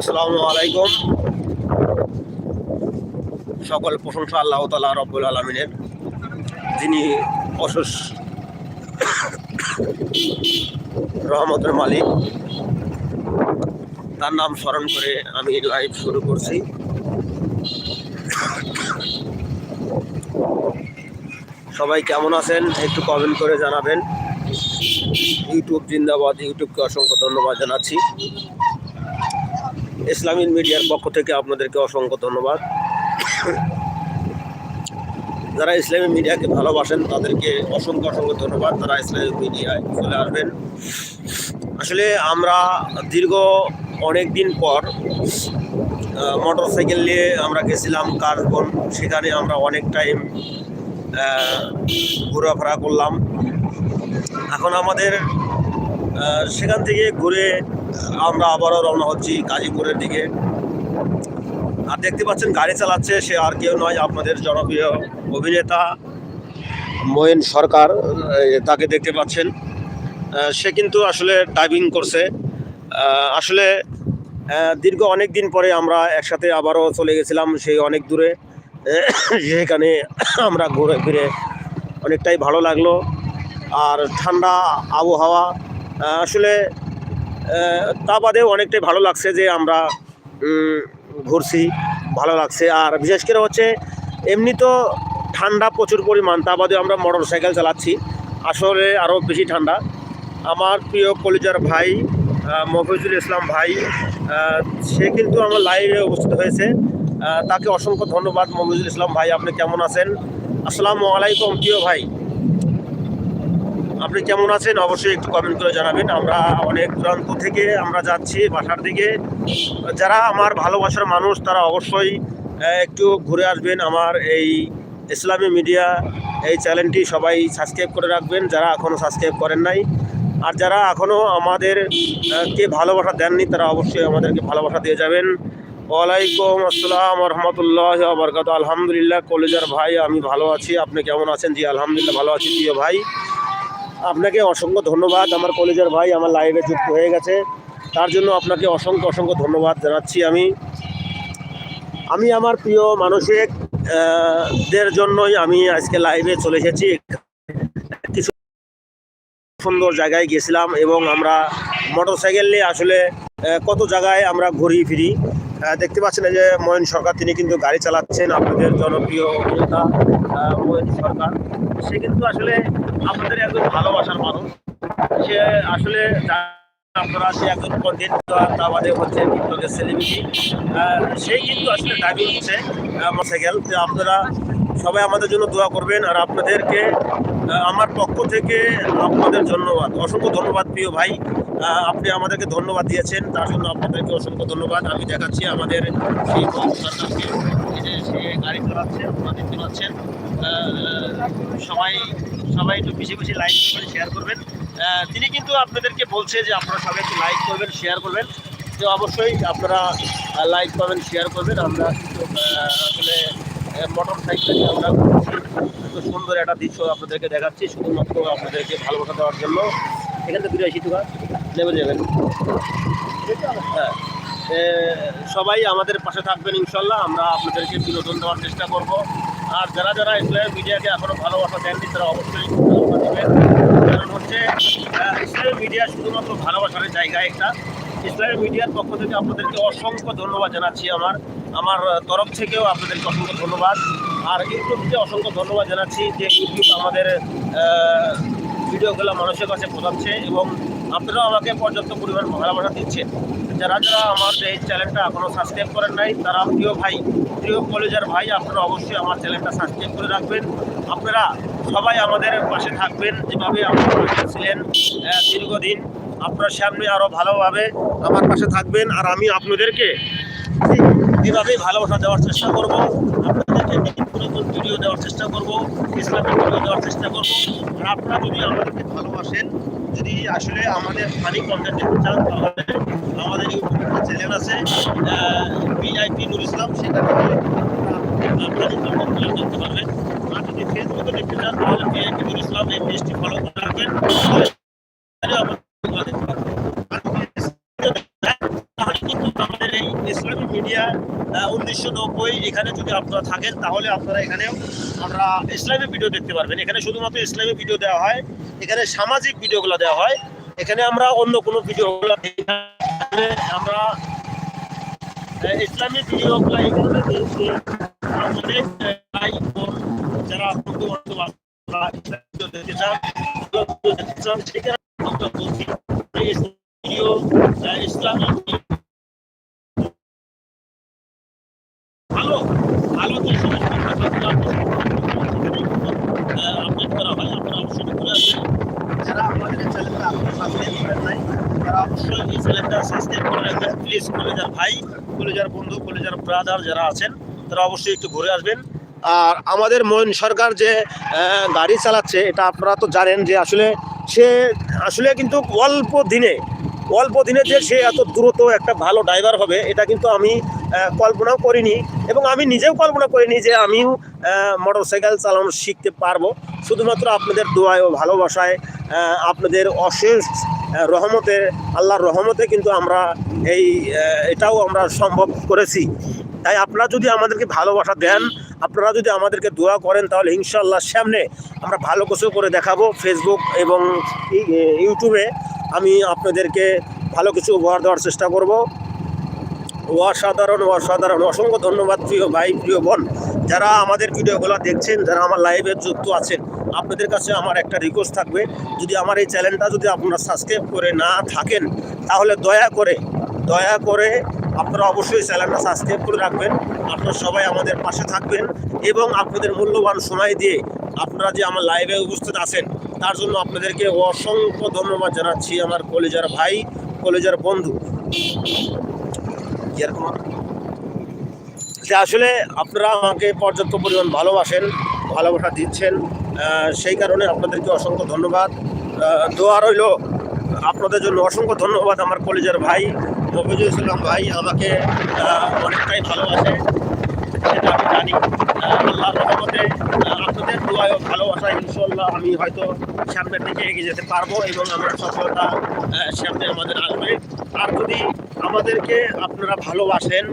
আসসালামু আলাইকুম। সকল প্রশংসা আল্লাহ তালা রব্বুল আলমিনের। যিনি অশেষ রহমতের মালিক। তার নাম স্মরণ করে আমি লাইভ শুরু করছি। সবাই কেমন আছেন? একটু কমেন্ট করে জানাবেন। ইউটিউব জিন্দাবাদ। ইউটিউবকে অসংখ্য ধন্যবাদ জানাচ্ছি। ইসলামিক মিডিয়ার পক্ষ থেকে আপনাদেরকে অসংখ্য ধন্যবাদ। যারা ইসলামী মিডিয়াকে ভালোবাসেন, তাদেরকে অসংখ্য অসংখ্য ধন্যবাদ। তারা ইসলামিক মিডিয়ায় চলে আসবেন। আসলে আমরা দীর্ঘ অনেক দিন পর মোটর সাইকেল নিয়ে আমরা গেছিলাম কাশবন। সেখানে আমরা অনেক টাইম ঘোরাফেরা করলাম। এখন আমাদের সেখান থেকে ঘুরে আমরা আবারও রওনা হচ্ছি গাজীপুরের দিকে। আর দেখতে পাচ্ছেন গাড়ি চালাচ্ছে, সে আর কেউ নয় আপনাদের জনপ্রিয় অভিনেতা মহিন সরকার তাকে দেখতে পাচ্ছেন। সে কিন্তু আসলে ড্রাইভিং করছে। আসলে দীর্ঘ অনেক দিন পরে আমরা একসাথে আবারও চলে গেছিলাম সেই অনেক দূরে। সেখানে আমরা ঘুরে ফিরে অনেকটাই ভালো লাগল। আর ঠান্ডা আবহাওয়া আসলে তা বাদেও অনেকটাই ভালো লাগছে যে আমরা ঘুরছি, ভালো লাগছে। আর বিশেষ করে হচ্ছে, এমনি তো ঠান্ডা প্রচুর পরিমাণ, তা বাদেও আমরা মোটর সাইকেল চালাচ্ছি। আসলে আরও বেশি ঠান্ডা। আমার প্রিয় কলিজার ভাই মফিজুল ইসলাম ভাই সে কিন্তু আমার লাইভে উপস্থিত হয়েছে। তাকে অসংখ্য ধন্যবাদ মফিজুল ইসলাম ভাই, আপনি কেমন আছেন? আসসালামু আলাইকুম, প্রিয় ভাই। আপনি কেমন আছেন? অবশ্যই একটু কমেন্ট করে জানাবেন। আমরা অনেক দূরান্ত থেকে আমরা যাচ্ছি বাসার দিকে। যারা আমার ভালোবাসার মানুষ, তারা অবশ্যই একটু ঘুরে আসবেন আমার এই ইসলামী মিডিয়া, এই চ্যানেলটি সবাই সাবস্ক্রাইব করে রাখবেন, যারা এখনও সাবস্ক্রাইব করেন নাই। আর যারা এখনও আমাদের কে ভালোবাসা দেননি, তারা অবশ্যই আমাদেরকে ভালোবাসা দিয়ে যাবেন। ওয়ালাইকুম আসসালাম রহমতুল্লাহ বরকাত আলহামদুলিল্লাহ, কলেজার ভাই, আমি ভালো আছি। আপনি কেমন আছেন? জি, আলহামদুলিল্লাহ, ভালো আছি। প্রিয় ভাই আপনাকে অসংখ্য ধন্যবাদ। আমার কলেজের ভাই আমার লাইভে যুক্ত হয়ে গেছে। তার জন্য আপনাকে অসংখ্য অসংখ্য ধন্যবাদ জানাচ্ছি আমি। আমি আমার প্রিয় মানসিক দের জন্যই আমি আজকে লাইভে চলে এসেছি। কিছু সুন্দর জায়গায় গেছিলাম এবং আমরা মোটর সাইকেল নিয়ে আসলে কত জায়গায় আমরা ঘুরি ফিরি। দেখতে পাচ্ছেন যে ময়ন সরকার, তিনি কিন্তু গাড়ি চালাচ্ছেন। আপনাদের জনপ্রিয় অভিনেতা ময়ন সরকার। সে কিন্তু আসলে আপনাদের একজন ভালোবাসার মানুষ। সে আসলে আপনারা সে একজন কন্টেন্ট তা বাদে হচ্ছে টিকটকের সেলিব্রিটি সেই কিন্তু আসলে ড্রাইভিং হচ্ছে মোটরসাইকেল। তো আপনারা সবাই আমাদের জন্য দোয়া করবেন আর আপনাদেরকে আমার পক্ষ থেকে আপনাদের ধন্যবাদ, অসংখ্য ধন্যবাদ প্রিয় ভাই। আপনি আমাদেরকে ধন্যবাদ দিয়েছেন, তার জন্য আপনাদেরকে অসংখ্য ধন্যবাদ। আমি দেখাচ্ছি আমাদের সেই গাড়ি চালাচ্ছে, আপনারা দেখতে পাচ্ছেন। সবাই সবাই একটু বেশি বেশি লাইক করে শেয়ার করবেন। তিনি কিন্তু আপনাদেরকে বলছে যে আপনারা সবাই একটু লাইক করবেন শেয়ার করবেন। তো অবশ্যই আপনারা লাইক পাবেন শেয়ার করবেন। আমরা কিন্তু আসলে মোটর সাইকেল আমরা। এত সুন্দর একটা দৃশ্য আপনাদেরকে দেখাচ্ছি, শুধুমাত্র আপনাদেরকে ভালোবাসা দেওয়ার জন্য। এখান থেকে ফিরে আসি টাকা নেমে যাবেন। হ্যাঁ। সবাই আমাদের পাশে থাকবেন ইনশাল্লাহ। আমরা আপনাদেরকে বিনোদন দেওয়ার চেষ্টা করব। আর যারা যারা ইসলামিক মিডিয়াকে এখনও ভালোবাসা দেননি, তারা অবশ্যই ভালোবাসা দেবেন। কারণ হচ্ছে ইসলামিক মিডিয়া শুধুমাত্র ভালোবাসার জায়গা একটা। ইসলামিক মিডিয়ার পক্ষ থেকে আপনাদেরকে অসংখ্য ধন্যবাদ জানাচ্ছি আমার। আমার তরফ থেকেও আপনাদেরকে অসংখ্য ধন্যবাদ। আর ইউটিউবকে অসংখ্য ধন্যবাদ জানাচ্ছি যে ইউটিউব আমাদের ভিডিওগুলো মানুষের কাছে পৌঁছাচ্ছে এবং আপনারাও আমাকে পর্যাপ্ত পরিমাণ ভালোবাসা দিচ্ছেন। যারা যারা আমার এই চ্যানেলটা এখনও সাবস্ক্রাইব করেন নাই, তারা প্রিয় ভাই, প্রিয় কলেজের ভাই, আপনারা অবশ্যই আমার চ্যানেলটা সাবস্ক্রাইব করে রাখবেন। আপনারা সবাই আমাদের পাশে থাকবেন। যেভাবে পাশে ছিলেন দীর্ঘদিন, আপনার সামনে আরও ভালোভাবে আমার পাশে থাকবেন। আর আমি আপনাদেরকে এভাবেই ভালোবাসা দেওয়ার চেষ্টা করব, আপনাদেরকে নতুন ভিডিও দেওয়ার চেষ্টা করব ইসলামিক ভিডিও দেওয়ার চেষ্টা করব। আর আপনারা যদি আমাদেরকে ভালোবাসেন, যদি আসলে আমাদের ফানি কন্টেন্ট দেখতে চান, তাহলে আমাদের ইউটিউবে একটা চ্যানেল আছে ভিআইপি নুর ইসলাম সেখানে ফানি কন্টেন্টগুলো দেখতে পারবেন। আর যদি ফেসবুকে দেখতে চান, তাহলে ভিআইপি নুর ইসলাম এই পেজটি ফলো করে রাখবেন তাহলে আমাদের দেখতে পারবেন। আর যদি তাহলে কিন্তু আমাদের এই ইসলামী মিডিয়া উনিশশো নব্বই এখানে যদি আপনারা থাকেন তাহলে আপনারা এখানেও আমরা ইসলামী ভিডিও দেখতে পারবেন। এখানে শুধুমাত্র ইসলামী ভিডিও দেওয়া হয়। এখানে সামাজিক ভিডিওগুলো দেওয়া হয়। এখানে আমরা অন্য কোনো ভিডিওগুলো আমরা আহ, ইসলামী ভিডিওগুলো যারা দেখতে সমস্ত আপডেট করা ভাই কলেজার বন্ধু কলেজার ব্রাদার যারা আছেন তারা অবশ্যই একটু ঘুরে আসবেন আর আমাদের ময়ন সরকার যে গাড়ি চালাচ্ছে এটা আপনারা তো জানেন যে আসলে সে আসলে কিন্তু অল্প দিনে অল্প দিনে যে সে এত দ্রুত একটা ভালো ড্রাইভার হবে, এটা কিন্তু আমি কল্পনাও করিনি এবং আমি নিজেও কল্পনা করিনি যে আমিও মোটর সাইকেল চালানো শিখতে পারব। শুধুমাত্র আপনাদের দোয়ায় ও ভালোবাসায় আপনাদের অশেষ রহমতে আল্লাহর রহমতে কিন্তু আমরা এই এটাও আমরা সম্ভব করেছি। তাই আপনারা যদি আমাদেরকে ভালোবাসা দেন, আপনারা যদি আমাদেরকে দোয়া করেন, তাহলে ইনশাল্লাহ সামনে আমরা ভালো কিছু করে দেখাবো ফেসবুক এবং ইউটিউবে আমি আপনাদেরকে ভালো কিছু উপহার দেওয়ার চেষ্টা করব। অসাধারণ অসাধারণ, অসংখ্য ধন্যবাদ প্রিয় ভাই, প্রিয় বোন, যারা আমাদের ভিডিওগুলো দেখছেন, যারা আমার লাইভে যুক্ত আছেন, আপনাদের কাছে আমার একটা রিকোয়েস্ট থাকবে। যদি আমার এই চ্যানেলটা যদি আপনারা সাবস্ক্রাইব করে না থাকেন, তাহলে দয়া করে দয়া করে আপনারা অবশ্যই চ্যানেলটা সাবস্ক্রাইব করে রাখবেন। আপনারা সবাই আমাদের পাশে থাকবেন এবং আপনাদের মূল্যবান সময় দিয়ে আপনারা যে আমার লাইভে উপস্থিত আছেন তার জন্য আপনাদেরকে অসংখ্য ধন্যবাদ জানাচ্ছি আমার কলেজার ভাই কলেজার বন্ধু। যে আসলে আপনারা আমাকে পর্যাপ্ত পরিমাণ ভালোবাসেন ভালোবাসা দিচ্ছেন সেই কারণে আপনাদেরকে অসংখ্য ধন্যবাদ। দোয়া রইল আপনাদের জন্য অসংখ্য ধন্যবাদ আমার কলেজের ভাই মফিজুল ইসলাম ভাই আমাকে অনেকটাই ভালোবাসে। আমি জানি। আহ, আল্লাহর রহমতে আহ, আপনাদের দোয়ায় ও ভালোবাসা ইনশাল্লাহ আমি হয়তো সামনের দিকে এগিয়ে যেতে পারব এবং আমরা সফলতা সামনে আমাদের আসবে। আর যদি আমাদেরকে আপনারা ভালোবাসেন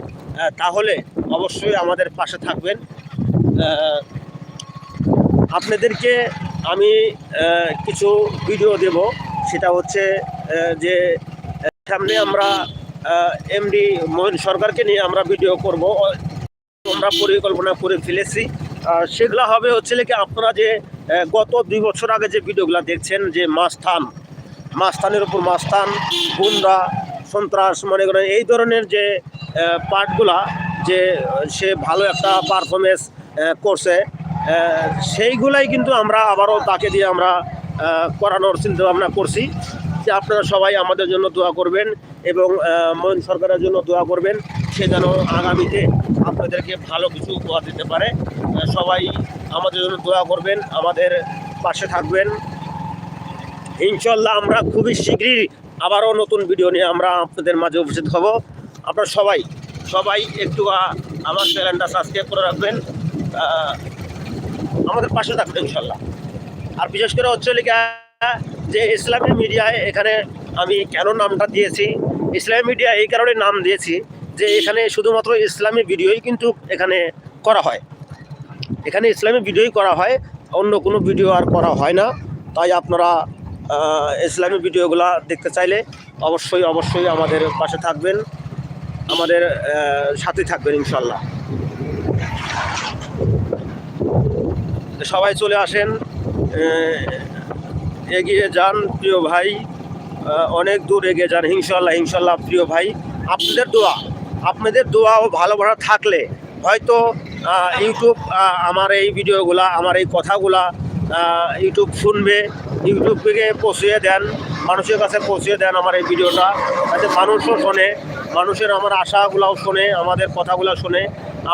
তাহলে অবশ্যই আমাদের পাশে থাকবেন। আপনাদেরকে আমি কিছু ভিডিও দেব। সেটা হচ্ছে যে সামনে আমরা এমডি মোহন সরকারকে নিয়ে আমরা ভিডিও করব। আমরা পরিকল্পনা করে ফেলেছি। সেগুলো হবে হচ্ছে কি আপনারা যে গত দুই বছর আগে যে ভিডিওগুলো দেখছেন, যে মাস্থান মাস্তানের উপর মাস্তান, গুন্ডা, সন্ত্রাস, মনে করেন, এই ধরনের যে পার্টগুলা, যে, সে ভালো একটা পারফরমেন্স করছে সেইগুলাই কিন্তু আমরা আবারও তাকে দিয়ে আমরা করানোর চিন্তা ভাবনা করছি। যে আপনারা সবাই আমাদের জন্য দোয়া করবেন এবং ময়ূন সরকারের জন্য দোয়া করবেন। সে যেন আগামীতে আপনাদেরকে ভালো কিছু উপহার দিতে পারে। সবাই আমাদের জন্য দোয়া করবেন, আমাদের পাশে থাকবেন। ইনশাল্লাহ আমরা খুবই শীঘ্রই আবারও নতুন ভিডিও নিয়ে আমরা আপনাদের মাঝে উপস্থিত হব। আপনারা সবাই সবাই একটু আমার চ্যানেলটা সাবস্ক্রাইব করে রাখবেন। আমাদের পাশে থাকবেন ইনশাল্লাহ। আর বিশেষ করে হচ্ছে লিখা যে ইসলামী মিডিয়ায় এখানে আমি কেন নামটা দিয়েছি? ইসলামী মিডিয়া এই কারণে নাম দিয়েছি যে এখানে শুধুমাত্র ইসলামী ভিডিওই কিন্তু এখানে করা হয়। এখানে ইসলামী ভিডিওই করা হয়, অন্য কোনো ভিডিও আর করা হয় না। তাই আপনারা ইসলামী ভিডিওগুলো দেখতে চাইলে অবশ্যই অবশ্যই আমাদের পাশে থাকবেন, আমাদের সাথে থাকবেন ইনশাল্লাহ সবাই চলে আসেন এগিয়ে যান প্রিয় ভাই অনেক দূর এগিয়ে যান ইনশাল্লাহ ইনশাল্লাহ প্রিয় ভাই। আপনাদের দোয়া আপনাদের দোয়া ও ভালোবাসা থাকলে হয়তো ইউটিউব আমার এই ভিডিওগুলা, আমার এই কথাগুলা ইউটিউব শুনবে, ইউটিউব থেকে পৌঁছিয়ে দেন, মানুষের কাছে পৌঁছিয়ে দেন আমার এই ভিডিওটা। যাতে মানুষও শোনে, মানুষের আমার আশাগুলাও শোনে, আমাদের কথাগুলো শোনে।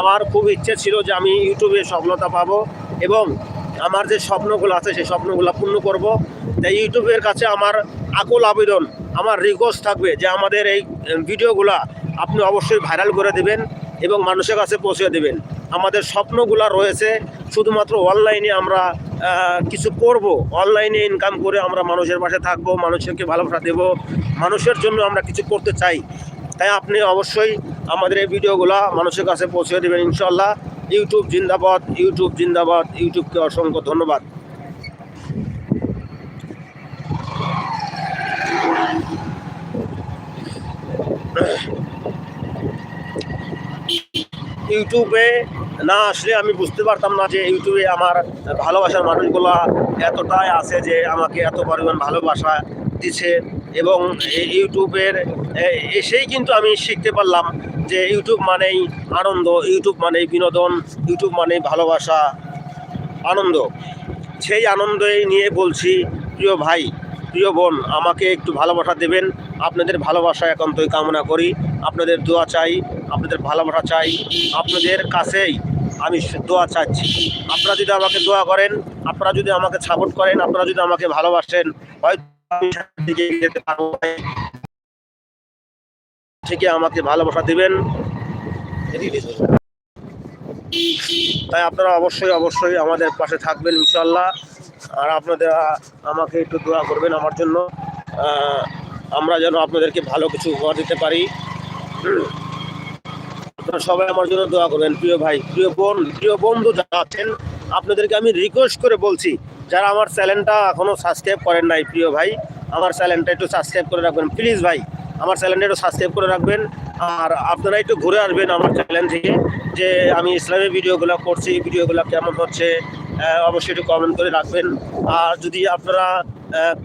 আমার খুব ইচ্ছে ছিল যে আমি ইউটিউবে সফলতা পাবো এবং আমার যে স্বপ্নগুলো আছে, সেই স্বপ্নগুলো পূর্ণ করব। তাই ইউটিউবের কাছে আমার আকুল আবেদন, আমার রিকোয়েস্ট থাকবে যে আমাদের এই ভিডিওগুলা আপনি অবশ্যই ভাইরাল করে দেবেন এবং মানুষের কাছে পৌঁছে দেবেন। আমাদের স্বপ্নগুলো রয়েছে, শুধুমাত্র অনলাইনে আমরা কিছু করব। অনলাইনে ইনকাম করে আমরা মানুষের পাশে থাকব, মানুষকে ভালোবাসা দেব, মানুষের জন্য আমরা কিছু করতে চাই। তাই আপনি অবশ্যই আমাদের এই ভিডিওগুলো মানুষের কাছে পৌঁছে দেবেন ইনশাল্লাহ ইউটিউব জিন্দাবাদ ইউটিউব জিন্দাবাদ ইউটিউবকে অসংখ্য ধন্যবাদ। ইউটিউবে না আসলে আমি বুঝতে পারতাম না যে ইউটিউবে আমার ভালোবাসার মানুষগুলা এতটাই আছে যে আমাকে এত পরিমাণ ভালোবাসা দিচ্ছে এবং ইউটিউবের এসেই কিন্তু আমি শিখতে পারলাম যে ইউটিউব মানেই আনন্দ, ইউটিউব মানেই বিনোদন, ইউটিউব মানেই ভালোবাসা, আনন্দ। সেই আনন্দই নিয়ে বলছি, প্রিয় ভাই, প্রিয় বোন, আমাকে একটু ভালোবাসা দেবেন আপনাদের ভালোবাসা একান্তই কামনা করি। আপনাদের দোয়া চাই, আপনাদের ভালোবাসা চাই। আপনাদের কাছেই আমি দোয়া চাচ্ছি। আপনারা যদি আমাকে দোয়া করেন, আপনারা যদি আমাকে সাপোর্ট করেন, আপনারা যদি আমাকে ভালোবাসেন, হয়তো যেতে পারব থেকে আমাকে ভালোবাসা দিবেন। তাই আপনারা অবশ্যই অবশ্যই আমাদের পাশে থাকবেন ইনশাল্লাহ আর আপনাদের, আমাকে একটু দোয়া করবেন আমার জন্য। আমরা যেন আপনাদেরকে ভালো কিছু উপহার দিতে পারি। আপনারা সবাই আমার জন্য দোয়া করবেন। প্রিয় ভাই, প্রিয় বোন, প্রিয় বন্ধু যারা আছেন, আপনাদেরকে আমি রিকোয়েস্ট করে বলছি, যারা আমার চ্যানেলটা এখনও সাবস্ক্রাইব করেন নাই, প্রিয় ভাই, আমার চ্যানেলটা একটু সাবস্ক্রাইব করে রাখবেন। প্লিজ ভাই, আমার চ্যানেলটা একটু সাবস্ক্রাইব করে রাখবেন। আর আপনারা একটু ঘুরে আসবেন আমার চ্যানেল থেকে, যে আমি ইসলামী ভিডিওগুলো করছি, ভিডিওগুলো কেমন হচ্ছে অবশ্যই একটু কমেন্ট করে রাখবেন। আর যদি আপনারা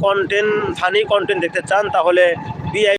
কন্টেন্ট ফানি কন্টেন্ট দেখতে চান তাহলে বিআই